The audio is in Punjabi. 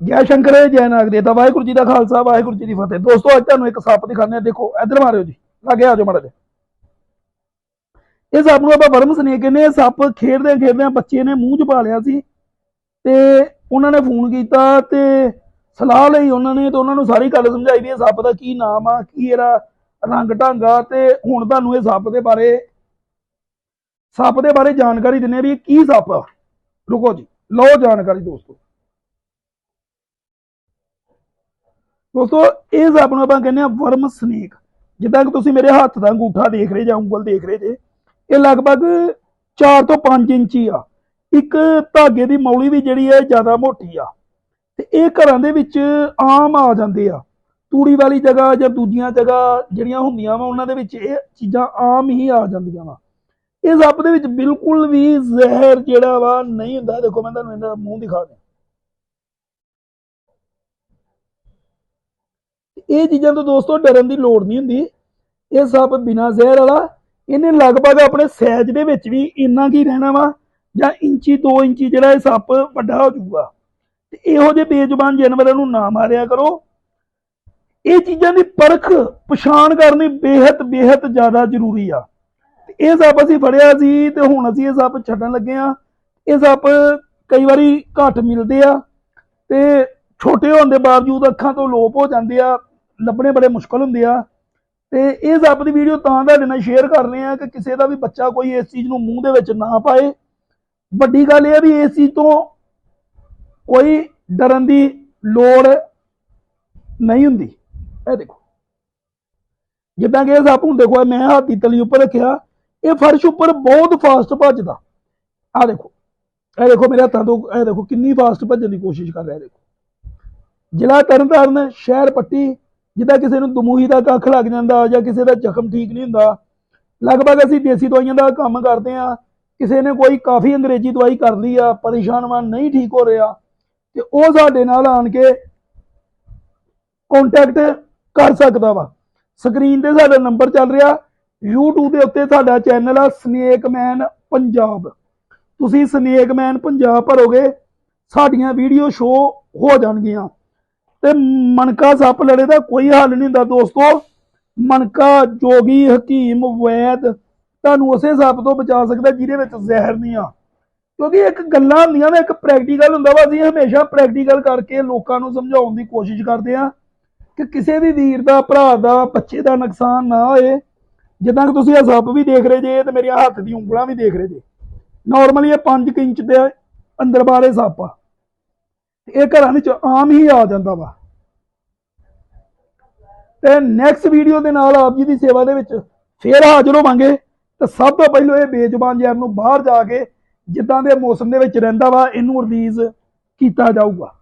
ਜੈ ਸ਼ੰਕਰ, ਜੈ ਨਾਗ ਦੇਵਤਾ, ਵਾਹਿਗੁਰੂ ਜੀ ਦਾ ਖਾਲਸਾ, ਵਾਹਿਗੁਰੂ ਜੀ ਦੀ ਫਤਿਹ। ਦੋਸਤੋ, ਅੱਜ ਤੁਹਾਨੂੰ ਇੱਕ ਸੱਪ ਦਿਖਾਉਂਦੇ ਆ ਦੇਖੋ, ਇੱਧਰ ਮਾਰਿਓ ਜੀ। ਲਾਗੇ ਆ ਜਾਓ ਮਾੜਾ ਜਿਹਾ। ਇਹ ਸੱਪ ਨੂੰ ਆਪਾਂ ਵਰਮ ਸਨੇਕ ਕਹਿੰਦੇ ਆ ਸੱਪ ਖੇਡਦੇ ਖੇਡਦੇ ਬੱਚੇ ਨੇ ਮੂੰਹ 'ਚ ਪਾ ਲਿਆ ਸੀ ਤੇ ਉਹਨਾਂ ਨੇ ਫੋਨ ਕੀਤਾ ਤੇ ਸਲਾਹ ਲਈ ਉਹਨਾਂ ਨੇ ਤੇ ਉਹਨਾਂ ਨੂੰ ਸਾਰੀ ਗੱਲ ਸਮਝਾਈ ਵੀ ਇਹ ਸੱਪ ਦਾ ਕੀ ਨਾਮ ਆ, ਕੀ ਇਹਦਾ ਰੰਗ ਢੰਗਾ ਤੇ ਹੁਣ ਤੁਹਾਨੂੰ ਇਹ ਸੱਪ ਦੇ ਬਾਰੇ, ਸੱਪ ਦੇ ਬਾਰੇ ਜਾਣਕਾਰੀ ਦਿੰਨੇ ਆ ਵੀ ਇਹ ਕੀ ਸੱਪ ਆ। ਰੁਕੋ ਜੀ। ਲਓ ਜਾਣਕਾਰੀ ਦੋਸਤੋ। ਦੋਸਤੋ, ਇਹ ਸੱਪ ਨੂੰ ਆਪਾਂ ਕਹਿੰਦੇ ਆ ਵਰਮ ਸਨੇਕ। ਜਿੱਦਾਂ ਕਿ ਤੁਸੀਂ ਮੇਰੇ ਹੱਥ ਦਾ ਅੰਗੂਠਾ ਦੇਖ ਰਹੇ ਜਾਂ ਉਂਗਲ ਦੇਖ ਰਹੇ ਜੇ, ਇਹ ਲਗਭਗ 4 ਤੋਂ 5 ਇੰਚੀ ਆ। ਇੱਕ ਧਾਗੇ ਦੀ ਮੌਲੀ ਵੀ ਜਿਹੜੀ ਹੈ, ਜ਼ਿਆਦਾ ਮੋਟੀ ਆ। ਤੇ ਇਹ ਘਰਾਂ ਦੇ ਵਿੱਚ ਆਮ ਆ ਜਾਂਦੇ ਆ। ਤੂੜੀ ਵਾਲੀ ਜਗ੍ਹਾ ਜਾਂ ਦੂਜੀਆਂ ਜਗ੍ਹਾ ਜਿਹੜੀਆਂ ਹੁੰਦੀਆਂ ਵਾ, ਉਹਨਾਂ ਦੇ ਵਿੱਚ ਇਹ ਚੀਜ਼ਾਂ ਆਮ ਹੀ ਆ ਜਾਂਦੀਆਂ ਵਾ। ਇਹ ਸੱਪ ਦੇ ਵਿੱਚ ਬਿਲਕੁਲ ਵੀ ਜ਼ਹਿਰ ਜਿਹੜਾ ਵਾ ਨਹੀਂ ਹੁੰਦਾ। ਦੇਖੋ, ਮੈਂ ਤੁਹਾਨੂੰ ਇਹਦਾ ਮੂੰਹ ਦਿਖਾ ਦਿਆਂ। ਇਹ ਚੀਜ਼ਾਂ ਤੋਂ ਦੋਸਤੋ ਡਰਨ ਦੀ ਲੋੜ ਨਹੀਂ ਹੁੰਦੀ। ਇਹ ਸੱਪ ਬਿਨਾ ਜ਼ਹਿਰ ਵਾਲਾ, ਇਹਨੇ ਲਗਭਗ ਆਪਣੇ ਸਾਈਜ਼ ਦੇ ਵਿੱਚ ਵੀ ਇੰਨਾ ਕੀ ਰਹਿਣਾ ਵਾ, ਜਾਂ ਇੰਚੀ 2 ਇੰਚੀ ਜਿਹੜਾ ਇਹ ਸੱਪ ਵੱਡਾ ਹੋ ਜਾਊਗਾ। ਤੇ ਇਹੋ ਜਿਹੇ ਬੇਜ਼ੁਬਾਨ ਜਾਨਵਰਾਂ ਨੂੰ ਨਾ ਮਾਰਿਆ ਕਰੋ। ਇਹ ਚੀਜ਼ਾਂ ਦੀ ਪਰਖ, ਪਛਾਣ ਕਰਨੀ ਬੇਹੱਦ ਬੇਹੱਦ ਜ਼ਿਆਦਾ ਜ਼ਰੂਰੀ ਆ। ਇਹ ਸੱਪ ਅਸੀਂ ਫੜਿਆ ਸੀ ਤੇ ਹੁਣ ਅਸੀਂ ਇਹ ਸੱਪ ਛੱਡਣ ਲੱਗੇ ਆ। ਇਹ ਸੱਪ ਕਈ ਵਾਰੀ ਘੱਟ ਮਿਲਦੇ ਆ ਤੇ ਛੋਟੇ ਹੋਣ ਦੇ ਬਾਵਜੂਦ ਅੱਖਾਂ ਤੋਂ ਲੋਪ ਹੋ ਜਾਂਦੇ ਆ। ਲੱਭਣੇ ਬੜੇ ਮੁਸ਼ਕਲ ਹੁੰਦੇ ਆ। ਤੇ ਇਹ ਸੱਪ ਦੀ ਵੀਡੀਓ ਤਾਂ ਤੁਹਾਡੇ ਨਾਲ ਸ਼ੇਅਰ ਕਰ ਰਹੇ ਆ ਕਿ ਕਿਸੇ ਦਾ ਵੀ ਬੱਚਾ ਕੋਈ ਇਸ ਚੀਜ਼ ਨੂੰ ਮੂੰਹ ਦੇ ਵਿੱਚ ਨਾ ਪਾਏ। ਵੱਡੀ ਗੱਲ ਇਹ ਆ ਵੀ ਇਸ ਚੀਜ਼ ਤੋਂ ਕੋਈ ਡਰਨ ਦੀ ਲੋੜ ਨਹੀਂ ਹੁੰਦੀ। ਇਹ ਦੇਖੋ। ਜਿੱਦਾਂ ਕਿ ਇਹ ਸੱਪ ਹੁਣ ਦੇਖੋ ਮੈਂ ਹੱਥ ਦੀ ਤਲੀ ਉੱਪਰ ਰੱਖਿਆ। ਇਹ ਫਰਸ਼ ਉੱਪਰ ਬਹੁਤ ਫਾਸਟ ਭੱਜਦਾ। ਆ ਦੇਖੋ। ਇਹ ਦੇਖੋ ਮੇਰੇ ਹੱਥਾਂ ਤੋਂ, ਇਹ ਦੇਖੋ ਕਿੰਨੀ ਫਾਸਟ ਭੱਜਣ ਦੀ ਕੋਸ਼ਿਸ਼ ਕਰ ਰਿਹਾ ਦੇਖੋ। ਜ਼ਿਲ੍ਹਾ ਤਰਨਤਾਰਨ, ਸ਼ਹਿਰ ਪੱਟੀ ਜਿੱਦਾਂ ਕਿਸੇ ਨੂੰ ਦਮੂਹੀ ਦਾ ਕੱਖ ਲੱਗ ਜਾਂਦਾ ਜਾਂ ਕਿਸੇ ਦਾ ਜ਼ਖਮ ਠੀਕ ਨਹੀਂ ਹੁੰਦਾ, ਲਗਭਗ ਅਸੀਂ ਦੇਸੀ ਦਵਾਈਆਂ ਦਾ ਕੰਮ ਕਰਦੇ ਆ ਕਿਸੇ ਨੇ ਕੋਈ ਕਾਫੀ ਅੰਗਰੇਜ਼ੀ ਦਵਾਈ ਕਰ ਲਈ ਆ, ਪਰੇਸ਼ਾਨ ਵਾ, ਨਹੀਂ ਠੀਕ ਹੋ ਰਿਹਾ। ਤੇ ਉਹ ਸਾਡੇ ਨਾਲ ਆਣ ਕੇ ਕੰਟੈਕਟ ਕਰ ਸਕਦਾ ਵਾ। ਸਕਰੀਨ ਤੇ ਸਾਡਾ ਨੰਬਰ ਚੱਲ ਰਿਹਾ। YouTube ਦੇ ਉੱਤੇ ਸਾਡਾ ਚੈਨਲ ਆ ਸਨੇਕ ਮੈਨ ਪੰਜਾਬ ਤੁਸੀਂ ਸਨੇਕ ਮੈਨ ਪੰਜਾਬ ਭਰੋਗੇ, ਸਾਡੀਆਂ ਵੀਡੀਓ ਸ਼ੋ ਹੋ ਜਾਣਗੀਆਂ। ਤੇ ਮਣਕਾ ਸੱਪ ਲੜੇ ਦਾ ਕੋਈ ਹੱਲ ਨਹੀਂ ਹੁੰਦਾ ਦੋਸਤੋ। ਮਨਕਾ ਜੋਗੀ, ਹਕੀਮ, ਵੈਦ ਤੁਹਾਨੂੰ ਉਸੇ ਸੱਪ ਤੋਂ ਬਚਾ ਸਕਦਾ ਜਿਹਦੇ ਵਿੱਚ ਜ਼ਹਿਰ ਨਹੀਂ ਆ। ਕਿਉਂਕਿ ਇੱਕ ਗੱਲਾਂ ਹੁੰਦੀਆਂ ਨੇ, ਇੱਕ ਪ੍ਰੈਕਟੀਕਲ ਹੁੰਦਾ ਵਾ। ਅਸੀਂ ਹਮੇਸ਼ਾ ਪ੍ਰੈਕਟੀਕਲ ਕਰਕੇ ਲੋਕਾਂ ਨੂੰ ਸਮਝਾਉਣ ਦੀ ਕੋਸ਼ਿਸ਼ ਕਰਦੇ ਆ ਕਿ ਕਿਸੇ ਵੀ ਵੀਰ ਦਾ, ਭਰਾ ਦਾ, ਬੱਚੇ ਦਾ ਨੁਕਸਾਨ ਨਾ ਹੋਏ। ਜਿੱਦਾਂ ਕਿ ਤੁਸੀਂ ਇਹ ਸੱਪ ਵੀ ਦੇਖ ਰਹੇ ਜੇ ਤੇ ਮੇਰੀਆਂ ਹੱਥ ਦੀ ਉਂਗਲਾਂ ਵੀ ਦੇਖ ਰਹੇ ਜੇ। ਨਾਰਮਲੀ ਇਹ 5 ਇੰਚ ਦੇ ਅੰਦਰ ਬਾਰੇ ਸੱਪ ਆ। ਇਹ ਘਰਾਂ ਵਿੱਚ ਆਮ ਹੀ ਆ ਜਾਂਦਾ ਵਾ। ਤੇ ਨੈਕਸਟ ਵੀਡੀਓ ਦੇ ਨਾਲ ਆਪ ਜੀ ਦੀ ਸੇਵਾ ਦੇ ਵਿੱਚ ਫੇਰ ਹਾਜ਼ਰ ਹੋਵਾਂਗੇ। ਤੇ ਸਭ ਤੋਂ ਪਹਿਲਾਂ ਇਹ ਬੇਜ਼ੁਬਾਨ ਯਾਰ ਨੂੰ ਬਾਹਰ ਜਾ ਕੇ ਜਿੱਦਾਂ ਦੇ ਮੌਸਮ ਦੇ ਵਿੱਚ ਰਹਿੰਦਾ ਵਾ, ਇਹਨੂੰ ਰਿਲੀਜ਼ ਕੀਤਾ ਜਾਊਗਾ।